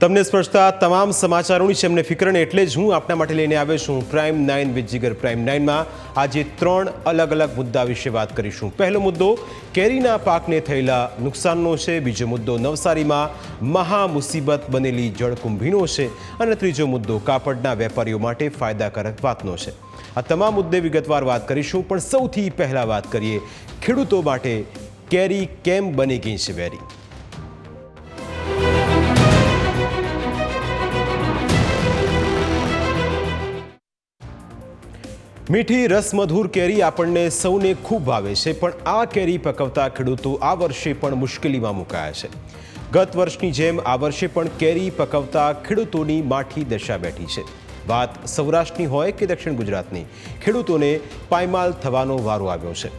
તમને સ્પર્શતા તમામ સમાચારોની છે, એમને ફિકરને એટલે જ હું આપના માટે લઈને આવ્યો છું. Prime nine with Jigar prime નાઇનમાં આજે ત્રણ અલગ અલગ મુદ્દા વિશે વાત કરીશું. પહેલો મુદ્દો, કેરીના પાકને થયેલા નુકસાનનો છે. બીજો મુદ્દો, નવસારીમાં મહા મુસીબત બનેલી જળકુંભીનો છે. અને ત્રીજો મુદ્દો, કાપડના વેપારીઓ માટે ફાયદાકારક વાતનો છે. આ તમામ મુદ્દે વિગતવાર વાત કરીશું, પણ સૌથી પહેલાં વાત કરીએ ખેડૂતો માટે કેરી કેમ બની ગઈ છે વેરી? મીઠી રસમધુર કેરી આપણને સૌને ખૂબ ભાવે છે, પણ આ કેરી પકવતા ખેડૂતો આ વર્ષે પણ મુશ્કેલીમાં મુકાયા છે. ગત વર્ષની જેમ આ વર્ષે પણ કેરી પકવતા ખેડૂતોની માઠી દશા બેઠી છે. વાત સૌરાષ્ટ્રની હોય કે દક્ષિણ ગુજરાતની, ખેડૂતોને પાયમાલ થવાનો વારો આવ્યો છે.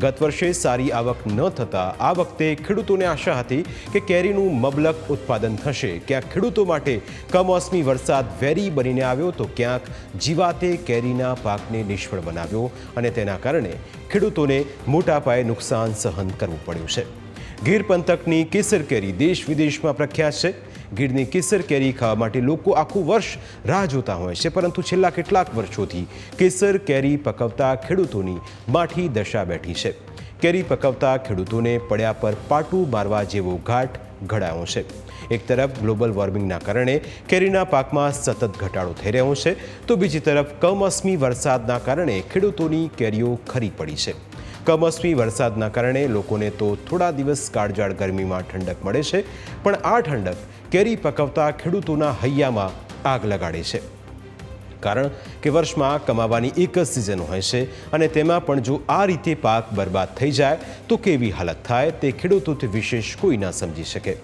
ગત વર્ષે સારી આવક ન થતાં આ વખતે ખેડૂતોને આશા હતી કે કેરીનું મબલક ઉત્પાદન થશે. ક્યાંક ખેડૂતો માટે કમોસમી વરસાદ વેરી બનીને આવ્યો તો ક્યાંક જીવાતે કેરીના પાકને નિષ્ફળ બનાવ્યો અને તેના કારણે ખેડૂતોને મોટા પાયે નુકસાન સહન કરવું પડ્યું છે. ગીર પંથકની કેસર કેરી દેશ વિદેશમાં પ્રખ્યાત છે. ગીરની કેસર કેરી ખાવા માટે લોકો આખું વર્ષ રાહ જોતા હોય છે, પરંતુ છેલ્લા કેટલાક વર્ષોથી કેસર કેરી પકવતા ખેડૂતોની માઠી દશા બેઠી છે. કેરી પકવતા ખેડૂતોને પડ્યા પર પાટું મારવા જેવો ઘાટ ઘડાયો છે. એક તરફ ગ્લોબલ વોર્મિંગના કારણે કેરીના પાકમાં સતત ઘટાડો થઈ રહ્યો છે, તો બીજી તરફ કમોસમી વરસાદના કારણે ખેડૂતોની કેરીઓ ખરી પડી છે. કમોસમી વરસાદના કારણે લોકોને તો થોડા દિવસ કાળજાળ ગરમીમાં ઠંડક મળે છે, પણ આ ઠંડક કેરી પકવતા ખેડૂતોના હૈયામાં આગ લગાડે છે. કારણ કે વર્ષમાં કમાવાની એક જ સિઝન હોય છે અને તેમાં પણ જો આ રીતે પાક બરબાદ થઈ જાય, તો કેવી હાલત થાય તે ખેડૂતોથી વિશેષ કોઈ ના સમજી શકે.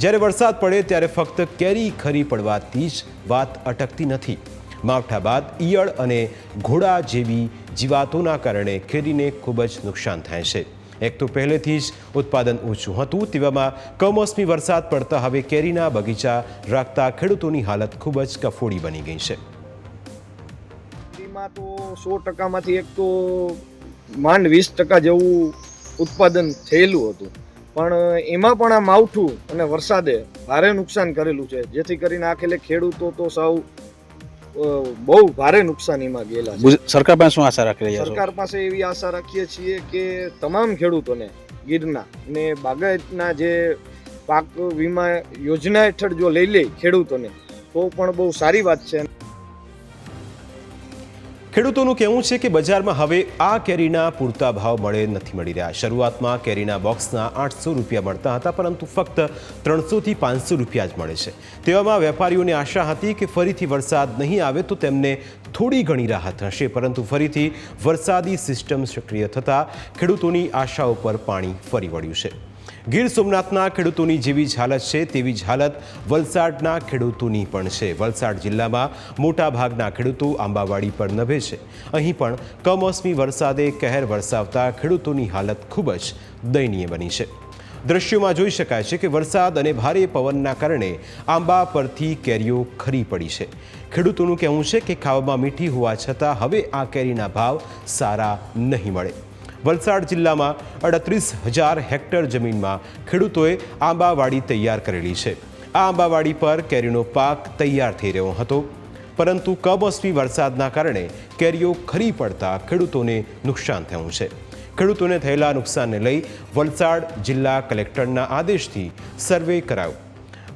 જ્યારે વરસાદ પડે ત્યારે ફક્ત કેરી ખરી પડવાથી જ વાત અટકતી નથી. માવઠા બાદ ઈયળ અને ઘોડા જેવી જીવાતોના કારણે કેરીને ખૂબ જ નુકસાન થાય છે. એક તો પહેલેથી જ ઉત્પાદન ઓછું હતું તેવામાં કમોસમી વરસાદ પડતા હવે કેરીના બગીચા રાખતા ખેડૂતોની હાલત ખૂબ જ કફોડી બની ગઈ છે. તો સો ટકામાંથી એક તો માંડ વીસ ટકા જેવું ઉત્પાદન થયેલું હતું. પણ એમાં પણ આ માવઠું અને વરસાદે ભારે નુકસાન કરેલું છે. જેથી કરીને આખેલે ખેડૂતો તો અ, બહુ ભારે નુકસાનીમાં ગયેલા છે. સરકાર પાસે શું આશા રાખી રહ્યા સરકાર પાસે એવી આશા રાખીએ છીએ કે તમામ ખેડૂતોને ગીરના ને બાગાયતના જે પાક વીમા યોજના હેઠળ જો લઈ લે ખેડૂતોને તો પણ બહુ સારી વાત છે. ખેડૂતોનું કહેવું છે કે બજારમાં હવે આ કેરીના પૂરતા ભાવ મળે નથી મળી રહ્યા. શરૂઆતમાં કેરીના બોક્સના આઠસો રૂપિયા મળતા હતા, પરંતુ ફક્ત ત્રણસોથી પાંચસો રૂપિયા જ મળે છે. તેવામાં વેપારીઓને આશા હતી કે ફરીથી વરસાદ નહીં આવે તો તેમને થોડી ઘણી રાહત હશે, પરંતુ ફરીથી વરસાદી સિસ્ટમ સક્રિય થતાં ખેડૂતોની આશા ઉપર પાણી ફરી વળ્યું છે. ગીર સોમનાથના ખેડૂતોની જેવી જ હાલત છે, તેવી જ હાલત વલસાડના ખેડૂતોની પણ છે. વલસાડ જિલ્લામાં મોટા ભાગના ખેડૂતો આંબાવાડી પર નભે છે. અહીં પણ કમોસમી વરસાદે કહેર વરસાવતા ખેડૂતોની હાલત ખૂબ જ દયનીય બની છે. દ્રશ્યોમાં જોઈ શકાય છે કે વરસાદ અને ભારે પવનના કારણે આંબા પરથી કેરીઓ ખરી પડી છે. ખેડૂતોનું કહેવું છે કે ખાવામાં મીઠી હોવા છતાં હવે આ કેરીના ભાવ સારા નહીં મળે. વલસાડ જિલ્લામાં અડત્રીસ હજાર હેક્ટર જમીનમાં ખેડૂતોએ આંબાવાડી તૈયાર કરેલી છે. આ આંબાવાડી પર કેરીનો પાક તૈયાર થઈ રહ્યો હતો. પરંતુ કમોસમી વરસાદના કારણે કેરીઓ ખરી પડતા ખેડૂતોને નુકસાન થયું છે. ખેડૂતોને થયેલા નુકસાનને લઈ વલસાડ જિલ્લા કલેક્ટરના આદેશથી સર્વે કરાયો.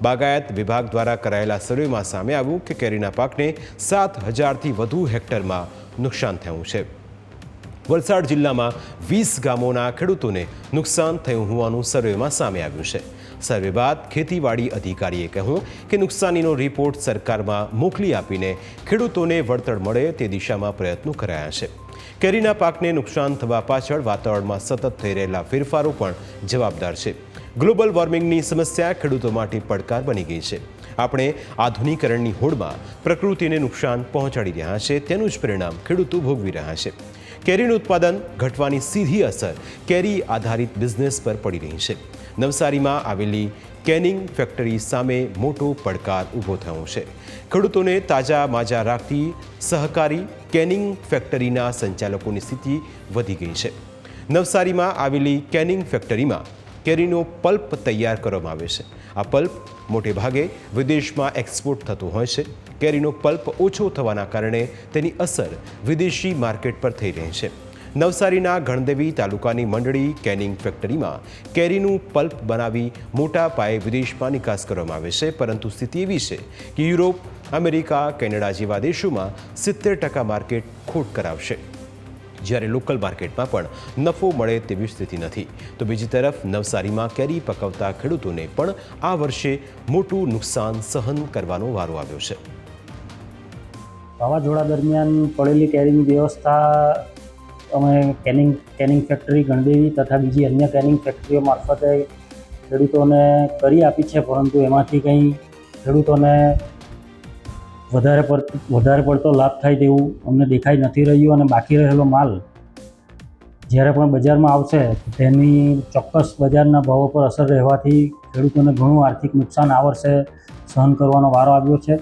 બાગાયત વિભાગ દ્વારા કરાયેલા સર્વેમાં સામે આવ્યું કે કેરીના પાકને સાત હજારથી વધુ હેક્ટરમાં નુકસાન થયું છે. વલસાડ જિલ્લામાં વીસ ગામોના ખેડૂતોને નુકસાન થયું હોવાનું સર્વેમાં સામે આવ્યું છે. સર્વે બાદ ખેતીવાડી અધિકારીએ કહ્યું કે નુકસાનીનો રિપોર્ટ સરકારમાં મોકલી આપીને ખેડૂતોને વળતર મળે તે દિશામાં પ્રયત્નો કરાયા છે. કેરીના પાકને નુકસાન થવા પાછળ વાતાવરણમાં સતત થઈ રહેલા ફેરફારો પણ જવાબદાર છે. ગ્લોબલ વોર્મિંગની સમસ્યા ખેડૂતો માટે પડકાર બની ગઈ છે. આપણે આધુનિકરણની હોડમાં પ્રકૃતિને નુકસાન પહોંચાડી રહ્યા છે, તેનું જ પરિણામ ખેડૂતો ભોગવી રહ્યા છે. કેરીનું ઉત્પાદન ઘટવાની સીધી અસર કેરી આધારિત બિઝનેસ પર પડી રહી છે. નવસારીમાં આવેલી કેનિંગ ફેક્ટરી સામે મોટો પડકાર ઊભો થયો છે. ખેડૂતોને તાજા માજા રાખતી સહકારી કેનિંગ ફેક્ટરીના સંચાલકોની સ્થિતિ વધી ગઈ છે. નવસારીમાં આવેલી કેનિંગ ફેક્ટરીમાં કેરીનો પલ્પ તૈયાર કરવામાં આવે છે. આ પલ્પ મોટે ભાગે વિદેશમાં એક્સપોર્ટ થતો હોય છે. કેરીનો પલ્પ ઓછો થવાના કારણે તેની અસર વિદેશી માર્કેટ પર થઈ રહી છે. નવસારીના ગણદેવી તાલુકાની મંડળી કેનિંગ ફેક્ટરીમાં કેરીનું પલ્પ બનાવી મોટા પાયે વિદેશમાં નિકાસ કરવામાં આવે છે. પરંતુ સ્થિતિ એવી છે કે યુરોપ, અમેરિકા, કેનેડા જેવા દેશોમાં સિત્તેર ટકા માર્કેટ ખોટ કરાવશે. જ્યારે લોકલ માર્કેટમાં પણ નફો મળે તેવી સ્થિતિ નથી. તો બીજી તરફ નવસારીમાં કેરી પકવતા ખેડૂતોને પણ આ વર્ષે મોટું નુકસાન સહન કરવાનો વારો આવ્યો છે. વાવાઝોડા દરમિયાન પડેલી કેરીની વ્યવસ્થા અમે કેનિંગ કેનિંગ ફેક્ટરી, ગણદેવી તથા બીજી અન્ય કેનિંગ ફેક્ટરીઓ મારફતે ખેડૂતોને કરી આપી છે, પરંતુ એમાંથી કંઈ ખેડૂતોને વધારે પડતો વધારે પડતો લાભ થાય તેવું અમને દેખાઈ નથી રહ્યું અને બાકી રહેલો માલ જ્યારે પણ બજારમાં આવશે, તેની ચોક્કસ બજારના ભાવો પર અસર રહેવાથી ખેડૂતોને ઘણું આર્થિક નુકસાન આ સહન કરવાનો વારો આવ્યો છે.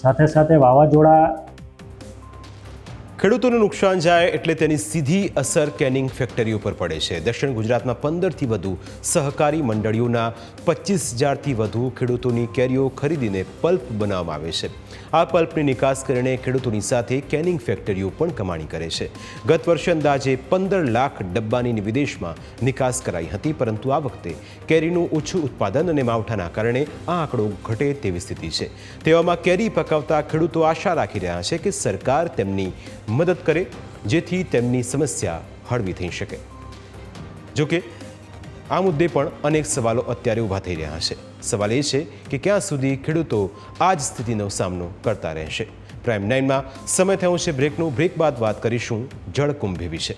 સાથે સાથે વાવાઝોડા ખેડૂતોનું નુકસાન જાય એટલે તેની સીધી અસર કેનિંગ ફેક્ટરીઓ પર પડે છે. દક્ષિણ ગુજરાતમાં પંદરથી વધુ સહકારી મંડળીઓના પચીસ હજારથી વધુ ખેડૂતોની કેરીઓ ખરીદીને પલ્પ બનાવવામાં આવે છે. આ પલ્પની નિકાસ કરીને ખેડૂતોની સાથે કેનિંગ ફેક્ટરીઓ પણ કમાણી કરે છે. ગત વર્ષે અંદાજે પંદર લાખ ડબ્બાની વિદેશમાં નિકાસ કરાઈ હતી, પરંતુ આ વખતે કેરીનું ઓછું ઉત્પાદન અને માવઠાના કારણે આ આંકડો ઘટે તેવી સ્થિતિ છે. તેવામાં કેરી પકાવતા ખેડૂતો આશા રાખી રહ્યા છે કે સરકાર તેમની મદદ કરે, જેથી તેમની સમસ્યા હળવી થઈ શકે. જોકે, આ મુદ્દે પણ અનેક સવાલો અત્યારે ઊભા થઈ રહ્યા છે. સવાલ એ છે કે ક્યાં સુધી ખેડૂતો આ જ સ્થિતિનો સામનો કરતા રહેશે? પ્રાઇમ નાઇનમાં સમય થયો છે બ્રેકનો બ્રેક બાદ વાત કરીશું જળકુંભી વિશે.